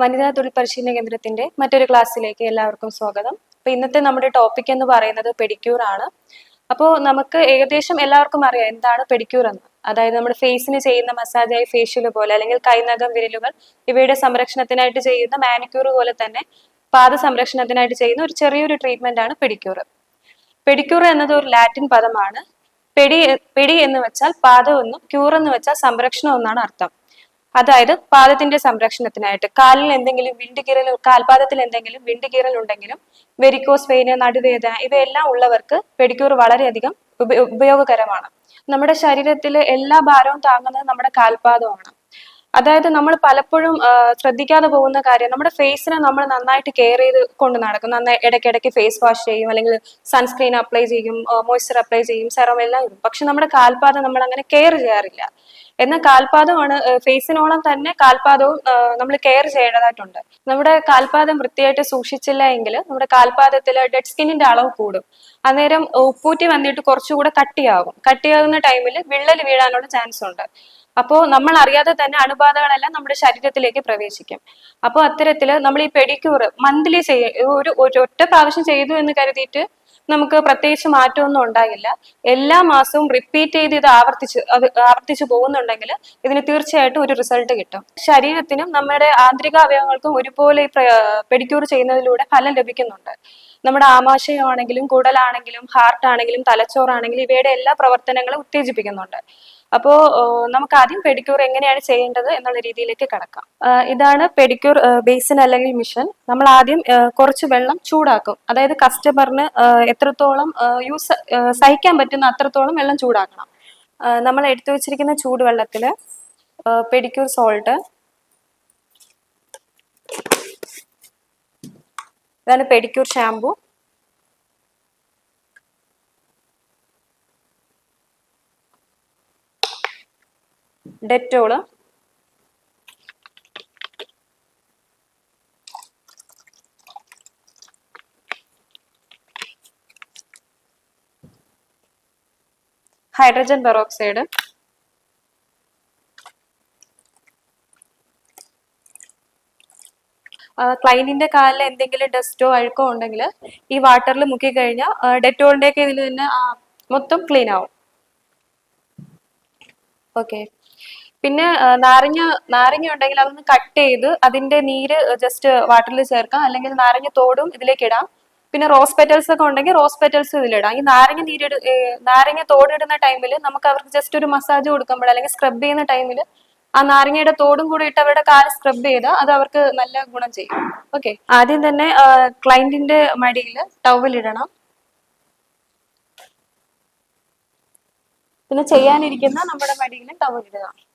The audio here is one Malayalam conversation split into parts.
വനിതാ തൊഴിൽ പരിശീലന കേന്ദ്രത്തിന്റെ മറ്റൊരു ക്ലാസ്സിലേക്ക് എല്ലാവർക്കും സ്വാഗതം. അപ്പൊ ഇന്നത്തെ നമ്മുടെ ടോപ്പിക് എന്ന് പറയുന്നത് പെഡിക്യൂർ ആണ്. അപ്പോൾ നമുക്ക് ഏകദേശം എല്ലാവർക്കും അറിയാം എന്താണ് പെഡിക്യൂർ എന്ന്. അതായത് നമ്മുടെ ഫേസിന് ചെയ്യുന്ന മസാജായി ഫേഷ്യൽ പോലെ അല്ലെങ്കിൽ കൈനകം വിരലുകൾ ഇവയുടെ സംരക്ഷണത്തിനായിട്ട് ചെയ്യുന്ന മാനിക്യൂർ പോലെ തന്നെ പാദ സംരക്ഷണത്തിനായിട്ട് ചെയ്യുന്ന ഒരു ചെറിയൊരു ട്രീറ്റ്മെന്റ് ആണ് പെഡിക്യൂർ പെഡിക്യൂർ എന്നത് ഒരു ലാറ്റിൻ പദമാണ്. പെടി പെടി എന്ന് വെച്ചാൽ പാദം എന്നും ക്യൂർ എന്ന് വെച്ചാൽ സംരക്ഷണം എന്നാണ് അർത്ഥം. അതായത് പാദത്തിന്റെ സംരക്ഷണത്തിനായിട്ട് കാലിൽ എന്തെങ്കിലും വിണ്ടുകീറൽ കാൽപാദത്തിൽ എന്തെങ്കിലും വിണ്ടുകീറൽ ഉണ്ടെങ്കിലും വെരിക്കോസ് വെയിന് നടുവേദന ഇവയെല്ലാം ഉള്ളവർക്ക് പെഡിക്യൂർ വളരെയധികം ഉപ- ഉപയോഗകരമാണ്. നമ്മുടെ ശരീരത്തിലെ എല്ലാ ഭാരവും താങ്ങുന്നത് നമ്മുടെ കാൽപാദമാണ്. അതായത് നമ്മൾ പലപ്പോഴും ശ്രദ്ധിക്കാതെ പോകുന്ന കാര്യം നമ്മുടെ ഫേസിനെ നമ്മൾ നന്നായിട്ട് കെയർ ചെയ്ത് കൊണ്ട് നടക്കും. നന്നായി ഇടയ്ക്കിടയ്ക്ക് ഫേസ് വാഷ് ചെയ്യും അല്ലെങ്കിൽ സൺസ്ക്രീൻ അപ്ലൈ ചെയ്യും മോയ്സ്ചർ അപ്ലൈ ചെയ്യും സെറം എല്ലാം ഇടും. പക്ഷെ നമ്മുടെ കാൽപാദം നമ്മൾ അങ്ങനെ കെയർ ചെയ്യാറില്ല. എന്നാൽ കാൽപാദമാണ് ഫേസിനോളം തന്നെ കാൽപാദവും നമ്മൾ കെയർ ചെയ്യേണ്ടതായിട്ടുണ്ട്. നമ്മുടെ കാൽപാദം വൃത്തിയായിട്ട് സൂക്ഷിച്ചില്ല എങ്കിൽ നമ്മുടെ കാൽപാദത്തിൽ ഡെഡ് സ്കിന്നിന്റെ അളവ് കൂടും. അന്നേരം ഉപ്പൂറ്റി വന്നിട്ട് കുറച്ചുകൂടെ കട്ടിയാകും. കട്ടിയാകുന്ന ടൈമിൽ വിള്ളൽ വീഴാനുള്ള ചാൻസ് ഉണ്ട്. അപ്പോൾ നമ്മൾ അറിയാതെ തന്നെ അണുബാധകളെല്ലാം നമ്മുടെ ശരീരത്തിലേക്ക് പ്രവേശിക്കും. അപ്പോൾ അത്തരത്തിൽ നമ്മൾ ഈ പെഡിക്യൂർ മന്ത്ലി ചെയ്യ ഒരു ഒറ്റ പ്രാവശ്യം ചെയ്തു എന്ന് കരുതിയിട്ട് നമുക്ക് പ്രത്യേകിച്ച് മാറ്റമൊന്നും ഉണ്ടാകില്ല. എല്ലാ മാസവും റിപ്പീറ്റ് ചെയ്ത് ഇത് ആവർത്തിച്ച് അത് ആവർത്തിച്ച് പോകുന്നുണ്ടെങ്കിൽ ഇതിന് തീർച്ചയായിട്ടും ഒരു റിസൾട്ട് കിട്ടും. ശരീരത്തിനും നമ്മുടെ ആന്തരിക അവയവങ്ങൾക്കും ഒരുപോലെ ഈ പെഡിക്യൂർ ചെയ്യുന്നതിലൂടെ ഫലം ലഭിക്കുന്നുണ്ട്. നമ്മുടെ ആമാശയമാണെങ്കിലും കുടലാണെങ്കിലും ഹാർട്ട് ആണെങ്കിലും തലച്ചോറാണെങ്കിലും ഇവയുടെ എല്ലാ പ്രവർത്തനങ്ങളും ഉത്തേജിപ്പിക്കുന്നുണ്ട്. അപ്പോൾ നമുക്ക് ആദ്യം പെഡിക്യൂർ എങ്ങനെയാണ് ചെയ്യേണ്ടത് എന്നുള്ള രീതിയിലേക്ക് കിടക്കാം. ഇതാണ് പെഡിക്യൂർ ബേസിൻ അല്ലെങ്കിൽ മിഷൻ നമ്മൾ ആദ്യം കുറച്ച് വെള്ളം ചൂടാക്കും. അതായത് കസ്റ്റമറിന് എത്രത്തോളം യൂസ് സഹിക്കാൻ പറ്റുന്ന അത്രത്തോളം വെള്ളം ചൂടാക്കണം. നമ്മൾ എടുത്തു വെച്ചിരിക്കുന്ന ചൂടുവെള്ളത്തിൽ പെഡിക്യൂർ സോൾട്ട് ഇതാണ് pedicure shampoo Dettol. Hydrogen peroxide. ക്ലൈനിന്റെ കാലിൽ എന്തെങ്കിലും ഡസ്റ്റോ അഴുക്കോ ഉണ്ടെങ്കിൽ ഈ വാട്ടറിൽ മുക്കി കഴിഞ്ഞാൽ ഡെറ്റോളിന്റെ ഒക്കെ ഇതിൽ തന്നെ മൊത്തം ക്ലീൻ ആവും ഓക്കെ. പിന്നെ നാരങ്ങ നാരങ്ങ ഉണ്ടെങ്കിൽ അതൊന്ന് കട്ട് ചെയ്ത് അതിന്റെ നീര് ജസ്റ്റ് വാട്ടറിൽ ചേർക്കാം. അല്ലെങ്കിൽ നാരങ്ങ തോടും ഇതിലേക്ക് ഇടാം. പിന്നെ റോസ് പെറ്റൽസ് ഒക്കെ ഉണ്ടെങ്കിൽ റോസ് പെറ്റൽസ് ഇതിലിടാം ഈ നാരങ്ങ നീര് നാരങ്ങ തോടിടുന്ന ടൈമിൽ നമുക്ക് അവർക്ക് ജസ്റ്റ് ഒരു മസാജ് കൊടുക്കുമ്പോൾ അല്ലെങ്കിൽ സ്ക്രബ് ചെയ്യുന്ന ടൈമിൽ ആ നാരങ്ങയുടെ തോടും കൂടി ഇട്ട് അവരുടെ കാൽ സ്ക്രബ് ചെയ്താൽ അത് അവർക്ക് നല്ല ഗുണം ചെയ്യും. ഓക്കെ ആദ്യം തന്നെ ക്ലൈന്റിന്റെ മടിയിൽ ടവലിടണം പിന്നെ ചെയ്യാനിരിക്കുന്ന നമ്മുടെ മടിയിൽ ഉം,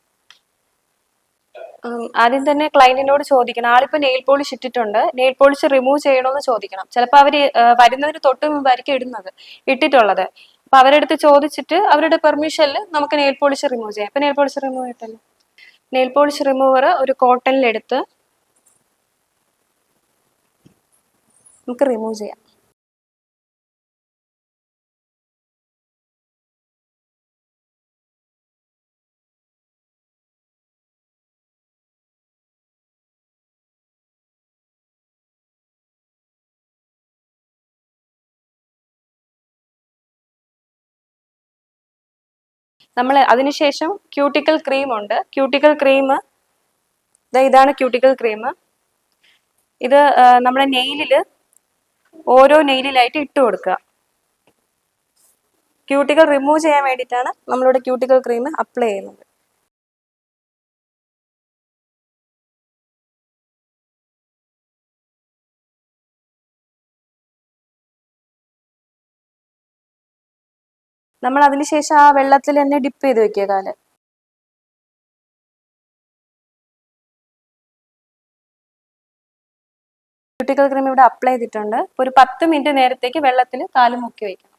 ആദ്യം തന്നെ ക്ലയന്റിനോട് ചോദിക്കണം. ആളിപ്പോ നെയിൽ പോളിഷ് ഇട്ടിട്ടുണ്ട്. നെയിൽ പോളിഷ് റിമൂവ് ചെയ്യണമെന്ന് ചോദിക്കണം. ചിലപ്പോൾ അവർ ആ, വരുന്നതിന് തൊട്ട് മുമ്പായിരിക്കും ഇടുന്നത് ഇട്ടിട്ടുള്ളത്. അപ്പൊ അവരെടുത്ത് ചോദിച്ചിട്ട് അവരുടെ പെർമിഷനിൽ നമുക്ക് നെയിൽ പോളിഷ് റിമൂവ് ചെയ്യാം. അപ്പൊ നെയിൽ പോളിഷ് റിമൂവ് ചെയ്തിട്ടല്ലോ നെയിൽ പോളിഷ് റിമൂവർ ഒരു കോട്ടണിലെടുത്ത് നമുക്ക് റിമൂവ് ചെയ്യാം. നമ്മൾ അതിനുശേഷം ക്യൂട്ടിക്കൽ ക്രീം ഉണ്ട്. ക്യൂട്ടിക്കൽ ക്രീം ഇതാണ് ക്യൂട്ടിക്കൽ ക്രീം ഇത് നമ്മുടെ നെയിലിൽ ഓരോ നെയിലിലായിട്ട് ഇട്ട് കൊടുക്കുക. ക്യൂട്ടിക്കൽ റിമൂവ് ചെയ്യാൻ വേണ്ടിയിട്ടാണ് നമ്മളിവിടെ ക്യൂട്ടിക്കൽ ക്രീം അപ്ലൈ ചെയ്യുന്നത്. നമ്മൾ അതിനുശേഷം ആ വെള്ളത്തിൽ തന്നെ ഡിപ്പ് ചെയ്ത് വെക്കുക കാൽ. ക്യൂട്ടിക്കൽ ക്രീം ഇവിടെ അപ്ലൈ ചെയ്തിട്ടുണ്ട്. ഒരു പത്ത് മിനിറ്റ് നേരത്തേക്ക് വെള്ളത്തിൽ കാൽ മുക്കി വയ്ക്കണം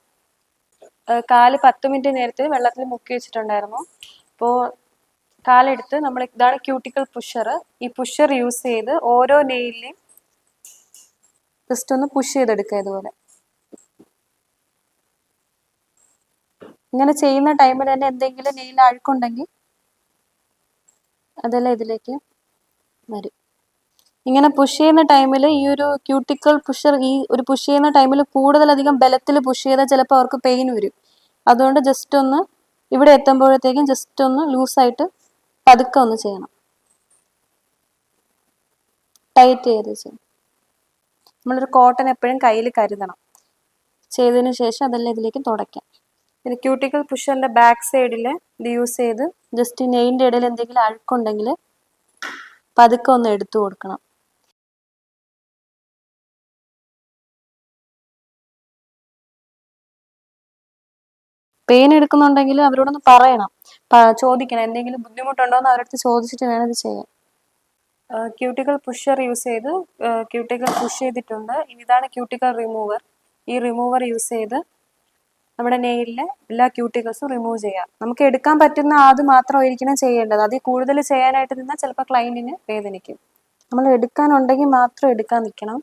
കാൽ പത്ത് മിനിറ്റ് നേരത്തെ വെള്ളത്തിൽ മുക്കി വെച്ചിട്ടുണ്ടായിരുന്നു. അപ്പോൾ കാലെടുത്ത് നമ്മൾ ഇതാണ് ക്യൂട്ടിക്കൽ പുഷർ ഈ പുഷർ യൂസ് ചെയ്ത് ഓരോ നെയിലിനെയും ജസ്റ്റ് ഒന്ന് പുഷ് ചെയ്തെടുക്കുക ഇതുപോലെ. ഇങ്ങനെ ചെയ്യുന്ന ടൈമിൽ തന്നെ എന്തെങ്കിലും നെയിൽ അഴുക്കുണ്ടെങ്കിൽ അതെല്ലാം ഇതിലേക്ക് വരും. ഇങ്ങനെ പുഷ് ചെയ്യുന്ന ടൈമിൽ ഈ ഒരു ക്യൂട്ടിക്കൽ പുഷർ ഈ ഒരു പുഷ് ചെയ്യുന്ന ടൈമിൽ കൂടുതലധികം ബലത്തിൽ പുഷ് ചെയ്താൽ ചിലപ്പോൾ അവർക്ക് പെയിൻ വരും. അതുകൊണ്ട് ജസ്റ്റ് ഒന്ന് ഇവിടെ എത്തുമ്പോഴത്തേക്കും ജസ്റ്റ് ഒന്ന് ലൂസായിട്ട് പതുക്കെ ഒന്ന് ചെയ്യണം. ടൈറ്റ് ചെയ്ത് ചെയ്യും നമ്മളൊരു കോട്ടൺ എപ്പോഴും കയ്യിൽ കരുതണം. ചെയ്തതിന് ശേഷം അതെല്ലാം ഇതിലേക്ക് തുടയ്ക്കാം. പിന്നെ ക്യൂട്ടിക്കൽ പുഷറിന്റെ ബാക്ക് സൈഡിൽ ഇത് യൂസ് ചെയ്ത് ജസ്റ്റ് നെയിന്റെ ഇടയിൽ എന്തെങ്കിലും അഴുക്കുണ്ടെങ്കിൽ പതുക്കെ ഒന്ന് എടുത്തു കൊടുക്കണം. പെയിൻ എടുക്കുന്നുണ്ടെങ്കിൽ അവരോടൊന്ന് പറയണം. ചോദിക്കണം. എന്തെങ്കിലും ബുദ്ധിമുട്ടുണ്ടോ എന്ന് അവരടുത്ത് ചോദിച്ചിട്ട് വേണം ഇത് ചെയ്യാൻ. ക്യൂട്ടിക്കൽ പുഷർ യൂസ് ചെയ്ത് ക്യൂട്ടിക്കൽ പുഷ് ചെയ്തിട്ടുണ്ട്. ഇതാണ് ക്യൂട്ടിക്കൽ റിമൂവർ ഈ റിമൂവർ യൂസ് ചെയ്ത് നമ്മുടെ നെയിലിലെ എല്ലാ ക്യൂട്ടിക്കൽസും റിമൂവ് ചെയ്യാം. നമുക്ക് എടുക്കാൻ പറ്റുന്ന അത് മാത്രമായിരിക്കണം ചെയ്യേണ്ടത്. അതിൽ കൂടുതൽ ചെയ്യാനായിട്ട് നിന്നാൽ ചിലപ്പോൾ ക്ലൈന്റിന് വേദനിക്കും. നമ്മൾ എടുക്കാനുണ്ടെങ്കിൽ മാത്രം എടുക്കാൻ നിൽക്കണം.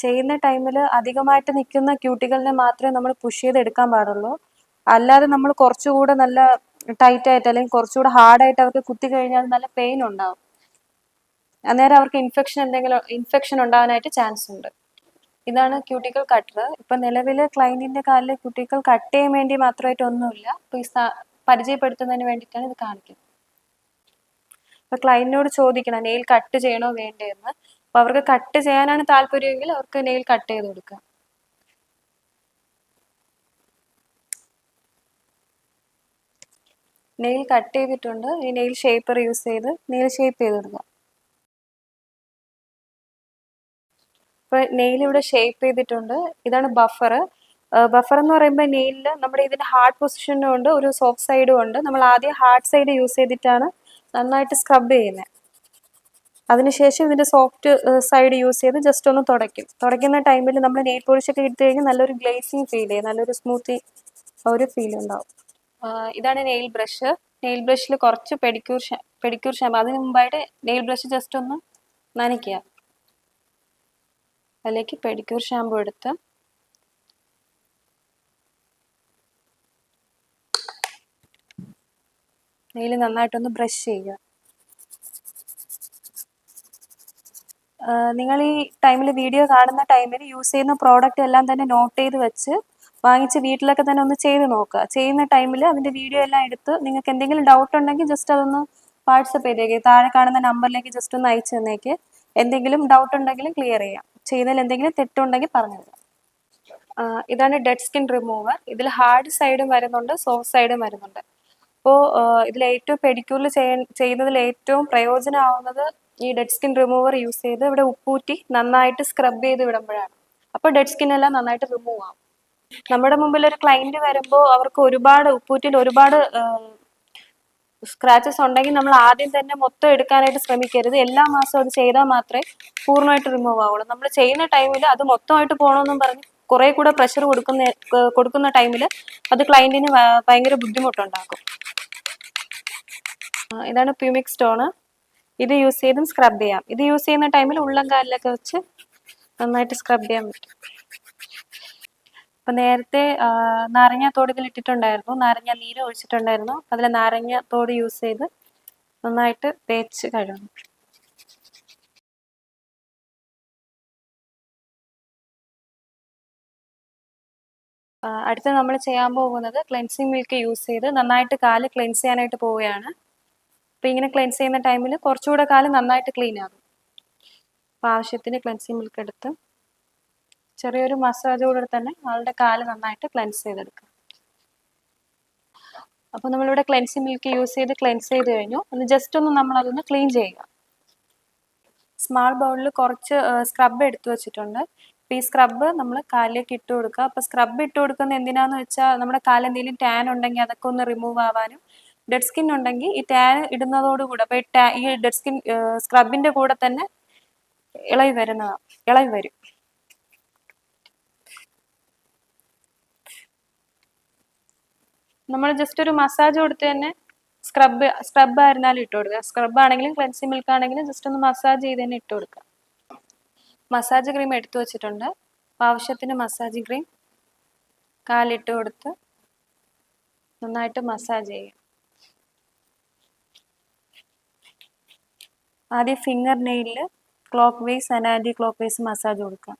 ചെയ്യുന്ന ടൈമിൽ അധികമായിട്ട് നിൽക്കുന്ന ക്യൂട്ടികളിനെ മാത്രമേ നമ്മൾ പുഷ് ചെയ്ത് എടുക്കാൻ പാടുള്ളൂ. അല്ലാതെ നമ്മൾ കുറച്ചുകൂടെ നല്ല ടൈറ്റ് ആയിട്ട് അല്ലെങ്കിൽ കുറച്ചുകൂടെ ഹാർഡായിട്ട് അവർക്ക് കുത്തി കഴിഞ്ഞാൽ നല്ല പെയിൻ ഉണ്ടാവും. അന്നേരം അവർക്ക് ഇൻഫെക്ഷൻ എന്തെങ്കിലും ഇൻഫെക്ഷൻ ഉണ്ടാവാനായിട്ട് ചാൻസ് ഉണ്ട്. ഇതാണ് ക്യൂട്ടിക്കൽ കട്ടർ ഇപ്പൊ നിലവിൽ ക്ലൈന്റിന്റെ കാലിലെ ക്യൂട്ടിക്കൽ കട്ട് ചെയ്യാൻ വേണ്ടി മാത്രമായിട്ട് ഒന്നുമില്ല. അപ്പൊ ഈ പരിചയപ്പെടുത്തുന്നതിന് വേണ്ടിയിട്ടാണ് ഇത് കാണിക്കുന്നത്. അപ്പൊ ക്ലൈന്റിനോട് ചോദിക്കണം നെയിൽ കട്ട് ചെയ്യണോ വേണ്ടേ എന്ന് അപ്പൊ അവർക്ക് കട്ട് ചെയ്യാനാണ് താല്പര്യമെങ്കിൽ അവർക്ക് നെയിൽ കട്ട് ചെയ്ത് കൊടുക്കാം നെയിൽ കട്ട് ചെയ്തിട്ടുണ്ട്. ഈ നെയിൽ ഷേപ്പർ യൂസ് ചെയ്ത് നെയിൽ ഷേപ്പ് ചെയ്ത് കൊടുക്കാം ഇപ്പൊ നെയിൽ ഇവിടെ ഷേപ്പ് ചെയ്തിട്ടുണ്ട്. ഇതാണ് ബഫർ ബഫർ എന്ന് പറയുമ്പോൾ നെയിലിൽ നമ്മുടെ ഇതിന്റെ ഹാർഡ് പൊസിഷനും ഉണ്ട് ഒരു സോഫ്റ്റ് സൈഡും ഉണ്ട്. നമ്മൾ ആദ്യം ഹാർഡ് സൈഡ് യൂസ് ചെയ്തിട്ടാണ് നന്നായിട്ട് സ്ക്രബ് ചെയ്യുന്നത് അതിനുശേഷം ഇതിന്റെ സോഫ്റ്റ് സൈഡ് യൂസ് ചെയ്ത് ജസ്റ്റ് ഒന്ന് തുടയ്ക്കും. തുടയ്ക്കുന്ന ടൈമിൽ നമ്മൾ നെയിൽ പോളിഷ് ഒക്കെ ഇട്ട് കഴിഞ്ഞാൽ നല്ലൊരു ഗ്ലേസിങ് ഫീൽ ചെയ്യും. നല്ലൊരു സ്മൂത്തി ഒരു ഫീൽ ഉണ്ടാവും. ഇതാണ് നെയിൽ ബ്രഷ് നെയിൽ ബ്രഷിൽ കുറച്ച് പെഡിക്യൂർ പെഡിക്യൂർ ഷാമ്പു അതിന് മുമ്പായിട്ട് നെയിൽ ബ്രഷ് ജസ്റ്റ് ഒന്ന് നനയ്ക്കുക. അതിലേക്ക് പെഡിക്യൂർ ഷാമ്പു എടുത്ത് നെയിൽ നന്നായിട്ടൊന്ന് ബ്രഷ് ചെയ്യുക. നിങ്ങൾ ഈ ടൈമിൽ വീഡിയോ കാണുന്ന ടൈമിൽ യൂസ് ചെയ്യുന്ന പ്രോഡക്റ്റ് എല്ലാം തന്നെ നോട്ട് ചെയ്ത് വെച്ച് വാങ്ങിച്ച് വീട്ടിലൊക്കെ തന്നെ ഒന്ന് ചെയ്ത് നോക്കുക. ചെയ്യുന്ന ടൈമിൽ അതിന്റെ വീഡിയോ എല്ലാം എടുത്ത് നിങ്ങൾക്ക് എന്തെങ്കിലും ഡൗട്ട് ഉണ്ടെങ്കിൽ ജസ്റ്റ് അതൊന്ന് വാട്സപ്പ് ചെയ്തേക്ക്. താഴെ കാണുന്ന നമ്പറിലേക്ക് ജസ്റ്റ് ഒന്ന് അയച്ചു തന്നേക്ക്. എന്തെങ്കിലും ഡൗട്ട് ഉണ്ടെങ്കിലും ക്ലിയർ ചെയ്യാം. ചെയ്യുന്നതിൽ എന്തെങ്കിലും തെറ്റുണ്ടെങ്കിൽ പറഞ്ഞു തരാം. ഇതാണ് ഡെഡ് സ്കിൻ റിമൂവർ ഇതിൽ ഹാർഡ് സൈഡും വരുന്നുണ്ട് സോഫ്റ്റ് സൈഡും വരുന്നുണ്ട്. അപ്പോൾ ഇതിൽ ഏറ്റവും പെഡിക്യൂറിൽ ചെയ്യുന്നതിൽ ഏറ്റവും പ്രയോജനമാവുന്നത് ഈ ഡെഡ് സ്കിൻ റിമൂവർ യൂസ് ചെയ്ത് ഇവിടെ ഉപ്പൂറ്റി നന്നായിട്ട് സ്ക്രബ് ചെയ്ത് വിടുമ്പോഴാണ്. അപ്പോൾ ഡെഡ് സ്കിൻ എല്ലാം നന്നായിട്ട് റിമൂവ് ആവും. നമ്മുടെ മുമ്പിൽ ഒരു ക്ലയന്റ് വരുമ്പോൾ അവർക്ക് ഒരുപാട് ഉപ്പൂറ്റിൽ ഒരുപാട് സ്ക്രാച്ചസ് ഉണ്ടെങ്കിൽ നമ്മൾ ആദ്യം തന്നെ മൊത്തം എടുക്കാനായിട്ട് ശ്രമിക്കരുത്. എല്ലാ മാസവും അത് ചെയ്താൽ മാത്രമേ പൂർണമായിട്ട് റിമൂവ് ആവുള്ളൂ. നമ്മൾ ചെയ്യുന്ന ടൈമിൽ അത് മൊത്തമായിട്ട് പോകണമെന്നും പറഞ്ഞ് കുറെ കൂടെ പ്രഷർ കൊടുക്കുന്ന കൊടുക്കുന്ന ടൈമിൽ അത് ക്ലയന്റിന് ഭയങ്കര ബുദ്ധിമുട്ടുണ്ടാക്കും. ഇതാണ് പ്യൂമിക് സ്റ്റോണ് ഇത് യൂസ് ചെയ്തും സ്ക്രബ് ചെയ്യാം. ഇത് യൂസ് ചെയ്യുന്ന ടൈമിൽ ഉള്ളം കാലിലൊക്കെ വെച്ച് നന്നായിട്ട് സ്ക്രബ് ചെയ്യാൻ പറ്റും. അപ്പൊ നേരത്തെ നാരങ്ങ തോട് ഇതിൽ ഇട്ടിട്ടുണ്ടായിരുന്നു. നാരങ്ങ നീര് ഒഴിച്ചിട്ടുണ്ടായിരുന്നു. അതിൽ നാരങ്ങ തോട് യൂസ് ചെയ്ത് നന്നായിട്ട് തേച്ച് കഴുകണം. അടുത്ത് നമ്മൾ ചെയ്യാൻ പോകുന്നത് ക്ലെൻസിങ് മിൽക്ക് യൂസ് ചെയ്ത് നന്നായിട്ട് കാൽ ക്ലെൻസ് ചെയ്യാനായിട്ട് പോവുകയാണ്. അപ്പൊ ഇങ്ങനെ ക്ലെൻസ് ചെയ്യുന്ന ടൈമിൽ കുറച്ചുകൂടെ കാൽ നന്നായിട്ട് ക്ലീൻ ആകും. ആവശ്യത്തിന് ക്ലെൻസിങ് മിൽക്ക് എടുത്ത് ചെറിയൊരു മസാജ് മസാജോടെ തന്നെ ആളുടെ കാൽ നന്നായിട്ട് ക്ലെൻസ് ചെയ്തെടുക്കുക അപ്പൊ നമ്മളിവിടെ ക്ലെൻസി മിൽക്ക് യൂസ് ചെയ്ത് ക്ലെൻസ് ചെയ്ത് കഴിഞ്ഞു. ഒന്ന് ജസ്റ്റ് ഒന്ന് നമ്മൾ അതൊന്ന് ക്ലീൻ ചെയ്യുക സ്മാൾ ബൗളിൽ കുറച്ച് സ്ക്രബ് എടുത്തു വെച്ചിട്ടുണ്ട്. അപ്പൊ ഈ സ്ക്രബ് നമ്മൾ കാലിലേക്ക് ഇട്ട് കൊടുക്കുക. അപ്പൊ സ്ക്രബ് ഇട്ട് കൊടുക്കുന്ന എന്തിനാന്ന് വെച്ചാൽ നമ്മുടെ കാലിൽ എന്തെങ്കിലും ടാൻ ഉണ്ടെങ്കിൽ അതൊക്കെ ഒന്ന് റിമൂവ് ആവാനും ഡെഡ് സ്കിൻ ഉണ്ടെങ്കിൽ ഈ ടാൻ ഇടുന്നതോടുകൂടെ അപ്പൊ ഈ ഈ ഡെഡ് സ്കിൻ സ്ക്രബിന്റെ കൂടെ തന്നെ ഇളകി വരുന്നതാണ് ഇളകി വരും. നമ്മൾ ജസ്റ്റ് ഒരു മസാജ് കൊടുത്ത് തന്നെ സ്ക്രബ് സ്ക്രബ് ആയിരുന്നാലും ഇട്ട് കൊടുക്കുക. സ്ക്രബ് ആണെങ്കിലും ക്ലൻസി മിൽക്ക് ആണെങ്കിലും ജസ്റ്റ് ഒന്ന് മസാജ് ചെയ്ത് തന്നെ ഇട്ട് കൊടുക്കുക. മസാജ് ക്രീം എടുത്തു വെച്ചിട്ടുണ്ട്. ആവശ്യത്തിന് മസാജ് ക്രീം കാലിട്ട് കൊടുത്ത് നന്നായിട്ട് മസാജ് ചെയ്യുക. ആദ്യം ഫിംഗർ നെയിലിൽ clockwise അനാന്റി clock vice massage കൊടുക്കുക.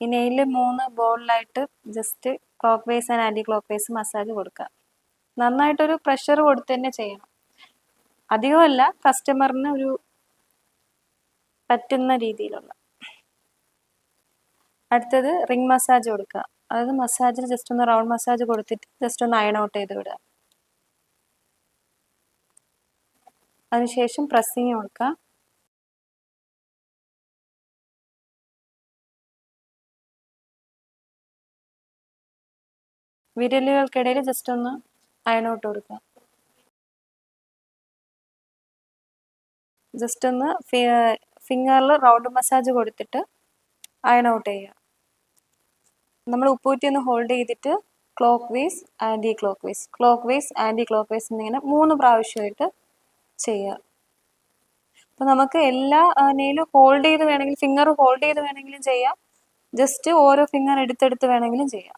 ഈ നെയിൽ മൂന്ന് ബോളിലായിട്ട് just clockwise and anticlockwise massage കൊടുക്കുക നന്നായിട്ടൊരു പ്രഷർ കൊടുത്ത് തന്നെ ചെയ്യണം. അധികമല്ല കസ്റ്റമറിന് ഒരു പറ്റുന്ന രീതിയിലുള്ള. അടുത്തത് റിംഗ് മസാജ് കൊടുക്കുക അതായത് മസാജിൽ ജസ്റ്റ് ഒന്ന് റൗണ്ട് മസാജ് കൊടുത്തിട്ട് ജസ്റ്റ് ഒന്ന് അയൺ ഔട്ട് ചെയ്ത് വിടുക. അതിനുശേഷം പ്രസ്സിങ് കൊടുക്കുക വിരലുകൾക്കിടയിൽ ജസ്റ്റ് ഒന്ന് അയണോട്ട് കൊടുക്കുക ജസ്റ്റ് ഒന്ന് ഫിംഗറിൽ റൗണ്ട് മസാജ് കൊടുത്തിട്ട് അയൺ ഔട്ട് ചെയ്യുക. നമ്മൾ ഉപ്പൂറ്റി ഒന്ന് ഹോൾഡ് ചെയ്തിട്ട് clockwise anticlockwise clockwise anticlockwise എന്നിങ്ങനെ മൂന്ന് പ്രാവശ്യമായിട്ട് ചെയ്യുക. അപ്പോൾ നമുക്ക് എല്ലാ നെയിലും ഹോൾഡ് ചെയ്ത് വേണമെങ്കിൽ ഫിംഗർ ഹോൾഡ് ചെയ്ത് വേണമെങ്കിലും ചെയ്യാം. ജസ്റ്റ് ഓരോ ഫിംഗർ എടുത്തെടുത്ത് വേണമെങ്കിലും ചെയ്യാം.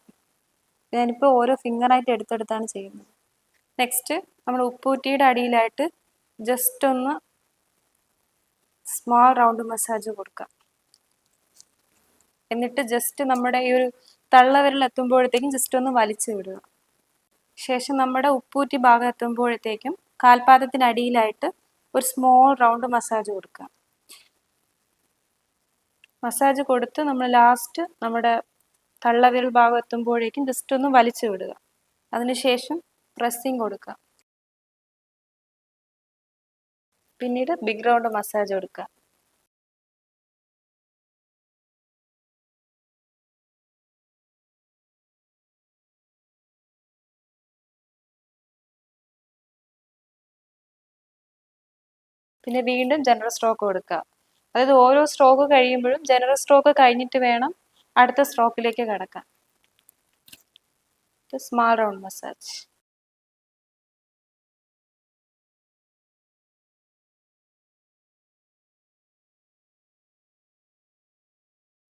ഞാനിപ്പോൾ ഓരോ ഫിംഗറായിട്ട് എടുത്തെടുത്താണ് ചെയ്യുന്നത്. നെക്സ്റ്റ് നമ്മൾ ഉപ്പൂറ്റിയുടെ അടിയിലായിട്ട് ജസ്റ്റ് ഒന്ന് സ്മോൾ റൗണ്ട് മസാജ് കൊടുക്കാം എന്നിട്ട് ജസ്റ്റ് നമ്മുടെ ഈ ഒരു തള്ളവിരൽ എത്തുമ്പോഴത്തേക്കും ജസ്റ്റ് ഒന്ന് വലിച്ചു വിടുക. ശേഷം നമ്മുടെ ഉപ്പൂറ്റി ഭാഗം എത്തുമ്പോഴത്തേക്കും കാൽപാദത്തിനടിയിലായിട്ട് ഒരു സ്മോൾ റൗണ്ട് മസാജ് കൊടുക്കുക. മസാജ് കൊടുത്ത് നമ്മൾ ലാസ്റ്റ് നമ്മുടെ തള്ളവിരൽ ഭാഗം എത്തുമ്പോഴേക്കും ജസ്റ്റ് ഒന്ന് വലിച്ചു വിടുക. അതിനുശേഷം പ്രസ്സിങ് കൊടുക്കുക. പിന്നീട് ബിഗ് റൗണ്ട് മസാജ് കൊടുക്കുക. പിന്നെ വീണ്ടും ജനറൽ സ്ട്രോക്ക് കൊടുക്കുക. അതായത് ഓരോ സ്ട്രോക്ക് കഴിയുമ്പോഴും ജനറൽ സ്ട്രോക്ക് കഴിഞ്ഞിട്ട് വേണം അടുത്ത സ്ട്രോക്കിലേക്ക് കടക്കാം. സ്മാൾ റൗണ്ട് മസാജ്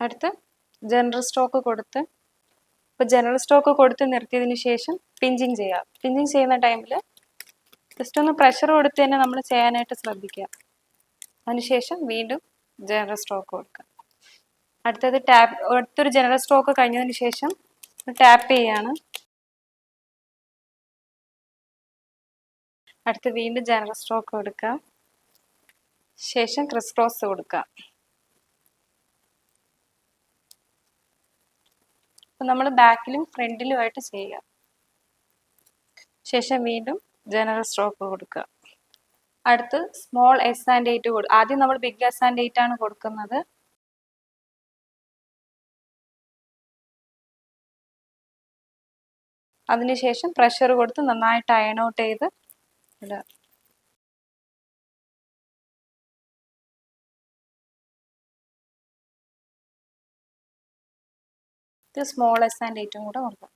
അടുത്ത് ജനറൽ സ്ട്രോക്ക് കൊടുത്ത് ഇപ്പൊ ജനറൽ സ്ട്രോക്ക് കൊടുത്ത് നിർത്തിയതിന് ശേഷം പിഞ്ചിങ് ചെയ്യാം. പിഞ്ചിങ് ചെയ്യുന്ന ടൈമിൽ ജസ്റ്റ് ഒന്ന് പ്രഷർ കൊടുത്ത് തന്നെ നമ്മൾ ചെയ്യാനായിട്ട് ശ്രദ്ധിക്കുക. അതിനുശേഷം വീണ്ടും ജനറൽ സ്ട്രോക്ക് കൊടുക്കുക. അടുത്തത് ടാപ്പ് അടുത്തൊരു ജനറൽ സ്ട്രോക്ക് കഴിഞ്ഞതിന് ശേഷം ടാപ്പ് ചെയ്യാണ്. അടുത്ത് വീണ്ടും ജനറൽ സ്ട്രോക്ക് കൊടുക്കുക ശേഷം ക്രിസ് ക്രോസ് കൊടുക്കുക അപ്പൊ നമ്മൾ ബാക്കിലും ഫ്രണ്ടിലുമായിട്ട് ചെയ്യുക ശേഷം വീണ്ടും ജനറൽ സ്ട്രോക്ക് കൊടുക്കുക അടുത്ത് സ്മോൾ എസ് ആൻഡ് എയ്റ്റ് കൊടുക്കുക ആദ്യം നമ്മൾ ബിഗ് എസ് ആൻഡ് എയ്റ്റ് ആണ് കൊടുക്കുന്നത്. അതിനുശേഷം പ്രഷർ കൊടുത്ത് നന്നായിട്ട് അയൺ ഔട്ട് ചെയ്ത് ഇടുക ഇത് സ്മോൾ എസ് ആൻഡ് ഏറ്റവും കൂടെ കൊടുക്കാം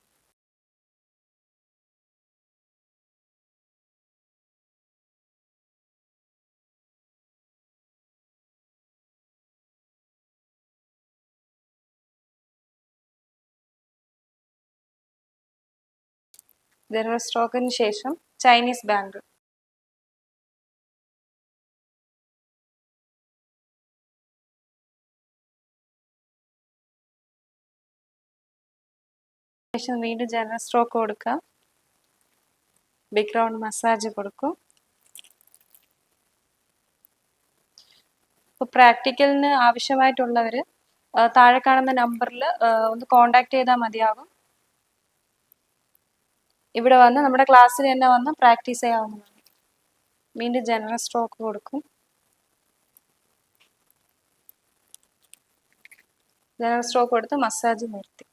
ജനറൽ സ്റ്റോക്കിന് ശേഷം ചൈനീസ് ബാങ്ക് ശേഷം വീണ്ടും ജനറൽ സ്ട്രോക്ക് കൊടുക്കുക ബാക്ക്ഗ്രൗണ്ട് മസാജ് കൊടുക്കും. ഇപ്പോൾ പ്രാക്ടിക്കലിന് ആവശ്യമായിട്ടുള്ളവർ താഴെ കാണുന്ന നമ്പറിൽ ഒന്ന് കോണ്ടാക്ട് ചെയ്താൽ മതിയാകും ഇവിടെ വന്ന് നമ്മുടെ ക്ലാസ്സിൽ തന്നെ വന്ന് പ്രാക്ടീസ് ചെയ്യാവുന്നതാണ്. വീണ്ടും ജനറൽ സ്ട്രോക്ക് കൊടുക്കും. ജനറൽ സ്ട്രോക്ക് കൊടുത്ത് മസാജ് നിർത്തി.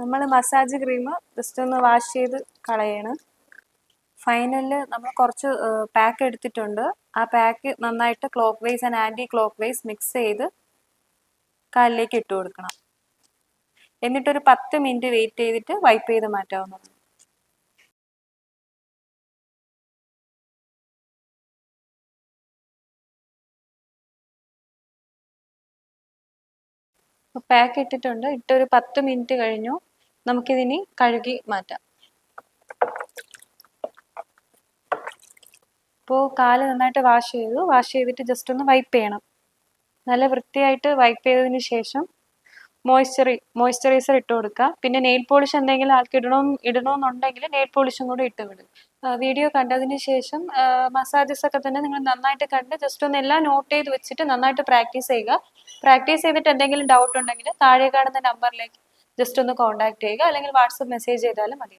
നമ്മൾ മസാജ് ക്രീം ജസ്റ്റ് ഒന്ന് വാഷ് ചെയ്ത് കളയണം. ഫൈനലിൽ നമ്മൾ കുറച്ച് പാക്ക് എടുത്തിട്ടുണ്ട്. ആ പാക്ക് നന്നായിട്ട് clockwise and anticlockwise mix ചെയ്ത് കാലിലേക്ക് ഇട്ട് കൊടുക്കണം. എന്നിട്ടൊരു പത്ത് മിനിറ്റ് വെയിറ്റ് ചെയ്തിട്ട് വൈപ്പ് ചെയ്ത് മാറ്റാവുന്നതാണ്. പാക്ക് ഇട്ടിട്ടുണ്ട്. ഇട്ടൊരു പത്ത് മിനിറ്റ് കഴിഞ്ഞു. നമുക്കിതിനി കഴുകി മാറ്റാം. ഇപ്പോൾ കാൽ നന്നായിട്ട് വാഷ് ചെയ്തു. വാഷ് ചെയ്തിട്ട് ജസ്റ്റ് ഒന്ന് വൈപ്പ് ചെയ്യണം. നല്ല വൃത്തിയായിട്ട് വൈപ്പ് ചെയ്തതിന് ശേഷം മോയ്സ്ചറി മോയ്സ്ചറൈസർ ഇട്ട് കൊടുക്കുക. പിന്നെ നെയിൽ പോളിഷ് എന്തെങ്കിലും ആൾക്ക് ഇടണം ഇടണമെന്നുണ്ടെങ്കിൽ നെയിൽ പോളിഷും കൂടെ ഇട്ട് വിടും. വീഡിയോ കണ്ടതിന് ശേഷം മസാജസ് ഒക്കെ തന്നെ നിങ്ങൾ നന്നായിട്ട് കണ്ട് ജസ്റ്റ് ഒന്ന് എല്ലാം നോട്ട് ചെയ്ത് വെച്ചിട്ട് നന്നായിട്ട് പ്രാക്ടീസ് ചെയ്യുക. പ്രാക്ടീസ് ചെയ്തിട്ട് എന്തെങ്കിലും ഡൗട്ട് ഉണ്ടെങ്കിൽ താഴെ കാണുന്ന നമ്പറിലേക്ക് ജസ്റ്റ് ഒന്ന് കോൺടാക്ട് ചെയ്യുക. അല്ലെങ്കിൽ വാട്സപ്പ് മെസ്സേജ് ചെയ്താലും മതി.